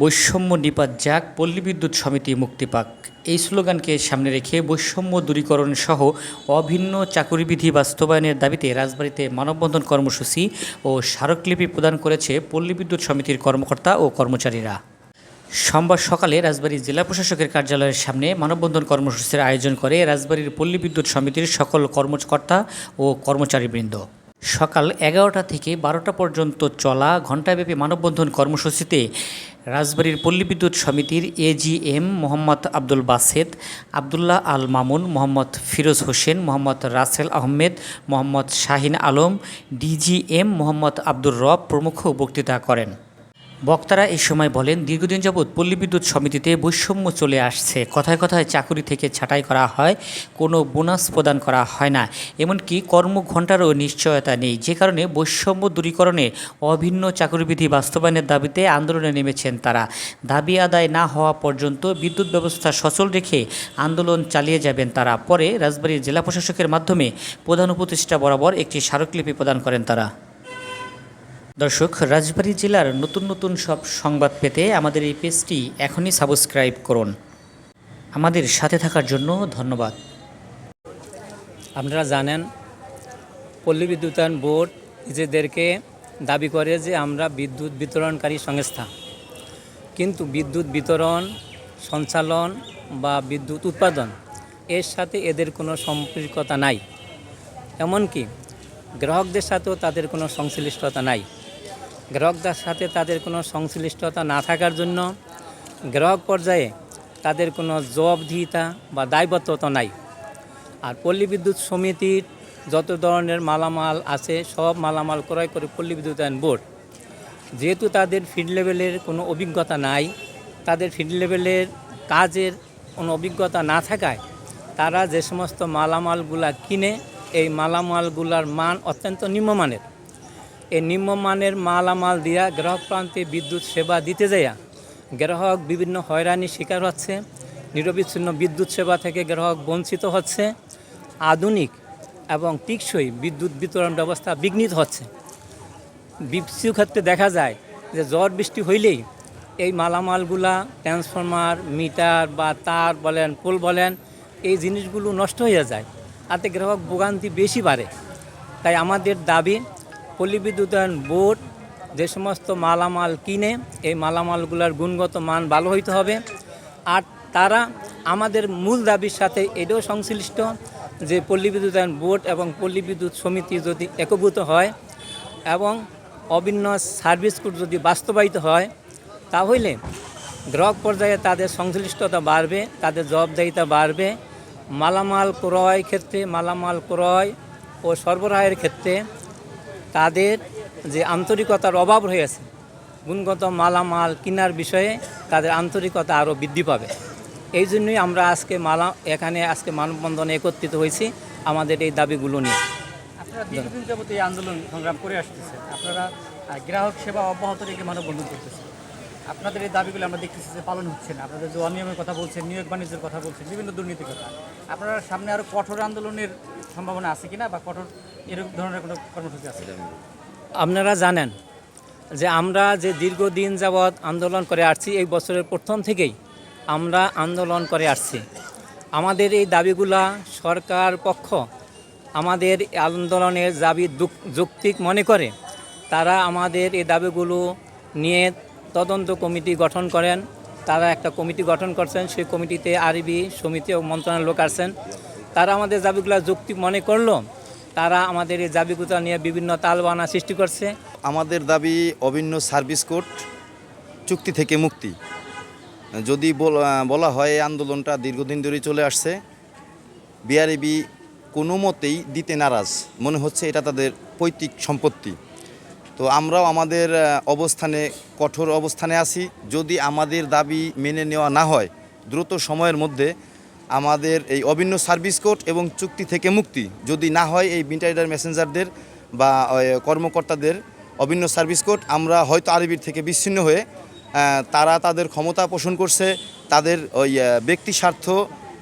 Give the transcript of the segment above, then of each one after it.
বৈষম্য নিপাত যাক, পল্লী বিদ্যুৎ সমিতি মুক্তি পাক। এই স্লোগানকে সামনে রেখে বৈষম্য দূরীকরণ সহ অভিন্ন চাকুরিবিধি বাস্তবায়নের দাবিতে রাজবাড়ীতে মানববন্ধন কর্মসূচি ও স্মারকলিপি প্রদান করেছে পল্লী বিদ্যুৎ সমিতির কর্মকর্তা ও কর্মচারীরা। সোমবার সকালে রাজবাড়ী জেলা প্রশাসকের কার্যালয়ের সামনে মানববন্ধন কর্মসূচির আয়োজন করে রাজবাড়ীর পল্লী বিদ্যুৎ সমিতির সকল কর্মকর্তা ও কর্মচারীবৃন্দ। সকাল এগারোটা থেকে বারোটা পর্যন্ত চলা ঘণ্টাব্যাপী মানববন্ধন কর্মসূচিতে রাজবাড়ির পল্লী বিদ্যুৎ সমিতির এজিএম মোহাম্মদ আব্দুল বাসেদ, আবদুল্লাহ আল মামুন, মোহাম্মদ ফিরোজ হোসেন, মোহাম্মদ রাসেল আহমেদ, মোহাম্মদ শাহিন আলম ডিজিএম মোহাম্মদ আব্দুর রব প্রমুখ বক্তৃতা করেন। বক্তারা এই সময় বলেন, দীর্ঘদিন যাবৎ পল্লী বিদ্যুৎ সমিতিতে বৈষম্য চলে আসছে। কথায় কথায় চাকুরি থেকে ছাঁটাই করা হয়, কোনো বোনাস প্রদান করা হয় না। এমনকি কর্মঘণ্টারও নিশ্চয়তা নেই। যে কারণে বৈষম্য দূরীকরণে অভিন্ন চাকুরিবিধি বাস্তবায়নের দাবিতে আন্দোলনে নেমেছেন তারা। দাবি আদায় না হওয়া পর্যন্ত বিদ্যুৎ ব্যবস্থা সচল রেখে আন্দোলন চালিয়ে যাবেন তারা। পরে রাজবাড়ীর জেলা প্রশাসকের মাধ্যমে প্রধান উপদেষ্টা বরাবর একটি স্মারকলিপি প্রদান করেন তারা। দর্শক, রাজবাড়ী জেলার নতুন নতুন সব সংবাদ পেতে আমাদের এই পেজটি এখনই সাবস্ক্রাইব করুন। আমাদের সাথে থাকার জন্য ধন্যবাদ। আপনারা জানেন, পল্লী বিদ্যুতায়ন বোর্ড নিজেদেরকে দাবি করে যে আমরা বিদ্যুৎ বিতরণকারী সংস্থা। কিন্তু বিদ্যুৎ বিতরণ, সঞ্চালন বা বিদ্যুৎ উৎপাদন এর সাথে এদের কোনো সম্পৃক্ততা নাই। এমনকি গ্রাহকদের সাথেও তাদের কোনো সংশ্লিষ্টতা নাই। গ্রাহকদের সাথে তাদের কোনো সংশ্লিষ্টতা না থাকার জন্য গ্রাহক পর্যায়ে তাদের কোনো জবাবদিহিতা বা দায়বদ্ধতা নাই। আর পল্লী বিদ্যুৎ সমিতির যত ধরনের মালামাল আছে, সব মালামাল ক্রয় করে পল্লী বিদ্যুৎ বিদ্যুতায়ন বোর্ড। যেহেতু তাদের ফিল্ড লেভেলের কোনো অভিজ্ঞতা নাই, তাদের ফিল্ড লেভেলের কাজের কোনো অভিজ্ঞতা না থাকায় তারা যে সমস্ত মালামালগুলা কিনে, এই মালামালগুলার মান অত্যন্ত নিম্নমানের। এই নিম্নমানের মালামাল দিয়া গ্রাহক প্রান্তে বিদ্যুৎ সেবা দিতে যাইয়া গ্রাহক বিভিন্ন হয়রানির শিকার হচ্ছে, নিরবিচ্ছিন্ন বিদ্যুৎ সেবা থেকে গ্রাহক বঞ্চিত হচ্ছে, আধুনিক এবং টিকসই বিদ্যুৎ বিতরণ ব্যবস্থা বিঘ্নিত হচ্ছে। কিছু ক্ষেত্রে দেখা যায় যে ঝড় বৃষ্টি হইলেই এই মালামালগুলা ট্রান্সফরমার, মিটার বা তার বলেন, পোল বলেন, এই জিনিসগুলো নষ্ট হয়ে যায়। তাতে গ্রাহক ভোগান্তি বেশি বাড়ে। তাই আমাদের দাবি পল্লী বিদ্যুতায়ন বোর্ড যে সমস্ত মালামাল কিনে, এই মালামালগুলোর গুণগত মান ভালো হইতে হবে। আর তারা আমাদের মূল দাবির সাথে এটাও সংশ্লিষ্ট যে পল্লী বিদ্যুতায়ন বোর্ড এবং পল্লী বিদ্যুৎ সমিতি যদি একভূত হয় এবং অভিন্ন সার্ভিস কোড যদি বাস্তবায়িত হয়, তাহলে গ্রাহক পর্যায়ে তাদের সংশ্লিষ্টতা বাড়বে, তাদের জবাবদাহিতা বাড়বে। মালামাল ক্রয় ক্ষেত্রে, মালামাল ক্রয় ও সরবরাহের ক্ষেত্রে তাদের যে আন্তরিকতার অভাব রয়েছে, গুণগত মালামাল কেনার বিষয়ে তাদের আন্তরিকতা আরও বৃদ্ধি পাবে। এই জন্যই আমরা আজকে মালা, এখানে আজকে মানববন্ধনে একত্রিত হয়েছি আমাদের এই দাবিগুলো নিয়ে। আপনারা দীর্ঘদিন যাবত এই আন্দোলন সংগ্রাম করে আসতেছেন। আপনারা গ্রাহক সেবা অব্যাহত রেখে মানববন্ধন করতেছেন। আপনাদের এই দাবিগুলো আমরা দেখতেছি যে পালন হচ্ছে না। আপনাদের যে অনিয়মের কথা বলছেন, নিয়োগ বাণিজ্যের কথা বলছেন, বিভিন্ন দুর্নীতির কথা। আপনারা সামনে আরও কঠোর আন্দোলনের সম্ভাবনা আছে কিনা বা কঠোর এরকম ধরনের কোনো কর্মসূচি আছে? আপনারা জানেন যে আমরা যে দীর্ঘদিন যাবৎ আন্দোলন করে আসছি এই বছরের প্রথম থেকেই আমরা আন্দোলন করে আসছি। আমাদের এই দাবিগুলা সরকার পক্ষ আমাদের আন্দোলনের দাবি যৌক্তিক মনে করে তারা আমাদের এই দাবিগুলো নিয়ে তদন্ত কমিটি গঠন করেন। তারা একটা কমিটি গঠন করছেন সেই কমিটিতে আরবি সমিতি ও মন্ত্রণালয়ের লোক আছেন তারা আমাদের দাবিগুলো যৌক্তিক মনে করল তারা আমাদের এই দাবিগুলো নিয়ে বিভিন্ন তালবানা সৃষ্টি করছে। আমাদের দাবি অভিন্ন সার্ভিস কোড চুক্তি থেকে মুক্তি। যদি বল- হয় আন্দোলনটা দীর্ঘদিন ধরেই চলে আসছে, বিআরবি কোনো মতেই দিতে নারাজ। মনে হচ্ছে এটা তাদের পৈতৃক সম্পত্তি। তো আমরাও আমাদের অবস্থানে, কঠোর অবস্থানে আছি। যদি আমাদের দাবি মেনে নেওয়া না হয়, দ্রুত সময়ের মধ্যে আমাদের এই অভিন্ন সার্ভিস কোড এবং চুক্তি থেকে মুক্তি। যদি না হয় এই বিন্টাইডার মেসেঞ্জারদের বা কর্মকর্তাদের অভিন্ন সার্ভিস কোড, আমরা হয়তো আরবির থেকে বিচ্ছিন্ন হয়ে তারা তাদের ক্ষমতা পোষণ করছে, তাদের ওই ব্যক্তি স্বার্থ,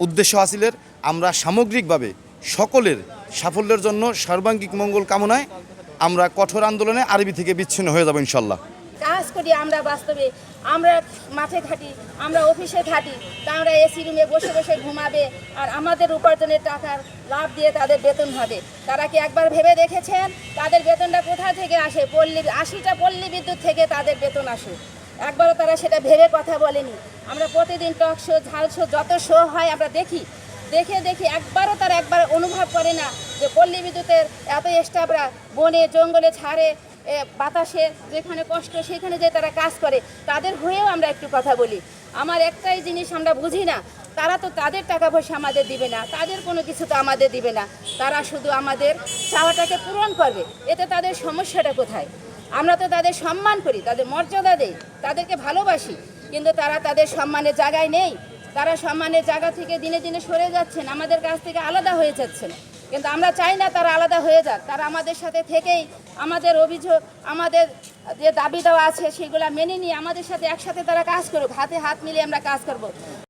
উদ্দেশ্য হাসিলের, আমরা সামগ্রিকভাবে সকলের সাফল্যের জন্য সর্বাঙ্গিক মঙ্গল কামনায় আমরা কঠোর আন্দোলনে আরবি থেকে বিচ্ছিন্ন হয়ে যাব ইনশাল্লাহ। কাজ করি আমরা বাস্তবে। আমরা মাঠে ঘাটি, আমরা অফিসে ঘাটি আমরা এসি রুমে বসে বসে ঘুমাবে আর আমাদের উপার্জনের টাকার লাভ দিয়ে তাদের বেতন হবে। তারা কি একবার ভেবে দেখেছেন? তাদের বেতনটা কোথা থেকে আসে? পল্লী, আশিটা পল্লী বিদ্যুৎ থেকে তাদের বেতন আসে। একবারও তারা সেটা ভেবে কথা বলেনি। আমরা প্রতিদিন টক শো, ঝাল শো, যত শো হয় আমরা দেখি। দেখে দেখি একবারও তারা একবার অনুভব করে না যে পল্লী বিদ্যুতের এত স্টাফরা বনে, জঙ্গলে, ছাড়ে বাতাসে যেখানে কষ্ট, সেখানে যে তারা কাজ করে, তাদের হয়েও আমরা একটু কথা বলি। আমার একটাই জিনিস আমরা বুঝি না, তারা তো তাদের টাকা পয়সা আমাদের দিবে না, তাদের কোনো কিছু তো আমাদের দিবে না। তারা শুধু আমাদের চাওয়াটাকে পূরণ করবে, এতে তাদের সমস্যাটা কোথায়? আমরা তো তাদের সম্মান করি, তাদের মর্যাদা দেই, তাদেরকে ভালোবাসি, কিন্তু তারা তাদের সম্মানের জায়গায় নেই। তারা সম্মানের জায়গা থেকে দিনে দিনে সরে যাচ্ছেন, আমাদের কাছ থেকে আলাদা হয়ে যাচ্ছেন। কিন্তু আমরা চাই না তারা আলাদা হয়ে যাক। তারা আমাদের সাথে থেকেই আমাদের অভিযোগ, আমাদের যে দাবি দেওয়া আছে, সেগুলো মেনে নিয়ে আমাদের সাথে একসাথে তারা কাজ করুক। হাতে হাত মিলিয়ে আমরা কাজ করব।